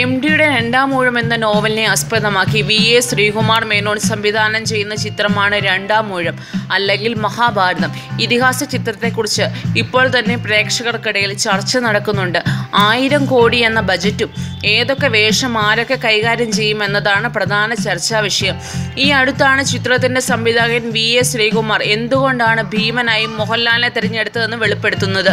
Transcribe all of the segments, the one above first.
M ഡിയുടെ രണ്ടാം ഊഴം എന്ന നോവലിനെ ആസ്പദമാക്കി വി എ ശ്രീകുമാർ മേനോൻ സംവിധാനം ചെയ്യുന്ന ചിത്രമാണ് രണ്ടാം ഊഴം അല്ലെങ്കിൽ മഹാഭാരതം. ഇതിഹാസ ചിത്രത്തെക്കുറിച്ച് ഇപ്പോൾ തന്നെ പ്രേക്ഷകർക്കിടയിൽ ചർച്ച നടക്കുന്നുണ്ട്. ആയിരം കോടി എന്ന ബജറ്റും ഏതൊക്കെ വേഷം ആരൊക്കെ കൈകാര്യം ചെയ്യുമെന്നതാണ് പ്രധാന ചർച്ചാ വിഷയം. ഈ അടുത്താണ് ചിത്രത്തിന്റെ സംവിധായകൻ വി എ ശ്രീകുമാർ എന്തുകൊണ്ടാണ് ഭീമനായും മോഹൻലാലിനെ തിരഞ്ഞെടുത്തതെന്ന് വെളിപ്പെടുത്തുന്നത്.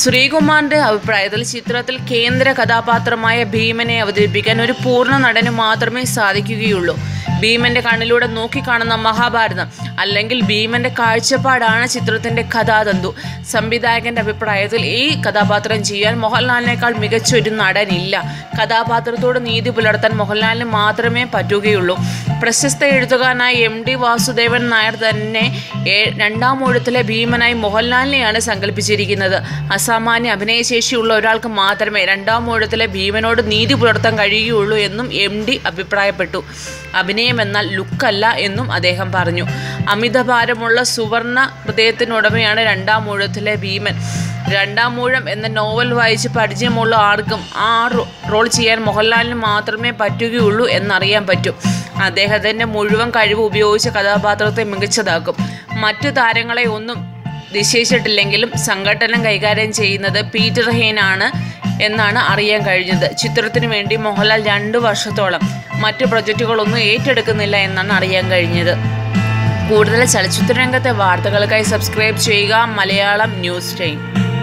ശ്രീകുമാറിന്റെ അഭിപ്രായത്തിൽ ചിത്രത്തിൽ കേന്ദ്ര കഥാപാത്രമായ ഭീമനെ അവതരിപ്പിക്കാൻ ഒരു പൂർണ നടന് മാത്രമേ സാധിക്കുകയുള്ളൂ. ഭീമന്റെ കണ്ണിലൂടെ നോക്കിക്കാണുന്ന മഹാഭാരതം അല്ലെങ്കിൽ ഭീമന്റെ കാഴ്ചപ്പാടാണ് ചിത്രത്തിന്റെ കഥാതന്തു. സംവിധായകന്റെ അഭിപ്രായത്തിൽ ഈ കഥാപാത്രം ചെയ്യാൻ മോഹൻലാലിനേക്കാൾ മികച്ചൊരു നടനില്ല. കഥാപാത്രത്തോട് നീതി പുലർത്താൻ മോഹൻലാലിന് മാത്രമേ പറ്റുകയുള്ളൂ. പ്രശസ്ത എഴുത്തുകാരനായ എം ഡി വാസുദേവൻ നായർ തന്നെ രണ്ടാം ഊഴത്തിലെ ഭീമനായി മോഹൻലാലിനെയാണ് സങ്കല്പിച്ചിരിക്കുന്നത്. അസാമാന്യ അഭിനയശേഷിയുള്ള ഒരാൾക്ക് മാത്രമേ രണ്ടാം ഊഴത്തിലെ ഭീമനോട് നീതി പുലർത്താൻ കഴിയുകയുള്ളൂ എന്നും എം ഡി അഭിപ്രായപ്പെട്ടു. അഭിനയം എന്നാൽ ലുക്കല്ല എന്നും അദ്ദേഹം പറഞ്ഞു. അമിതഭാരമുള്ള സുവർണ ഹൃദയത്തിനുടമയാണ് രണ്ടാം ഊഴത്തിലെ ഭീമൻ. രണ്ടാം മൂഴം എന്ന നോവൽ വായിച്ച് പരിചയമുള്ള ആർക്കും ആ റോൾ ചെയ്യാൻ മോഹൻലാലിന് മാത്രമേ പറ്റുകയുള്ളൂ എന്നറിയാൻ പറ്റും. അദ്ദേഹത്തിന്റെ മുഴുവൻ കഴിവ് ഉപയോഗിച്ച് കഥാപാത്രത്തെ മികച്ചതാക്കും. മറ്റു താരങ്ങളെ ഒന്നും നിശ്ചയിച്ചിട്ടില്ലെങ്കിലും സംഘടന കൈകാര്യം ചെയ്യുന്നത് പീറ്റർ ഹെയ്നാണ് എന്നാണ് അറിയാൻ കഴിഞ്ഞത്. ചിത്രത്തിനു വേണ്ടി മോഹൻലാൽ രണ്ടു വർഷത്തോളം മറ്റു പ്രൊജക്റ്റുകളൊന്നും ഏറ്റെടുക്കുന്നില്ല എന്നാണ് അറിയാൻ കഴിഞ്ഞത്. കൂടുതൽ ചലച്ചിത്ര രംഗത്തെ വാർത്തകൾക്കായി സബ്സ്ക്രൈബ് ചെയ്യുക. Malayalam news time.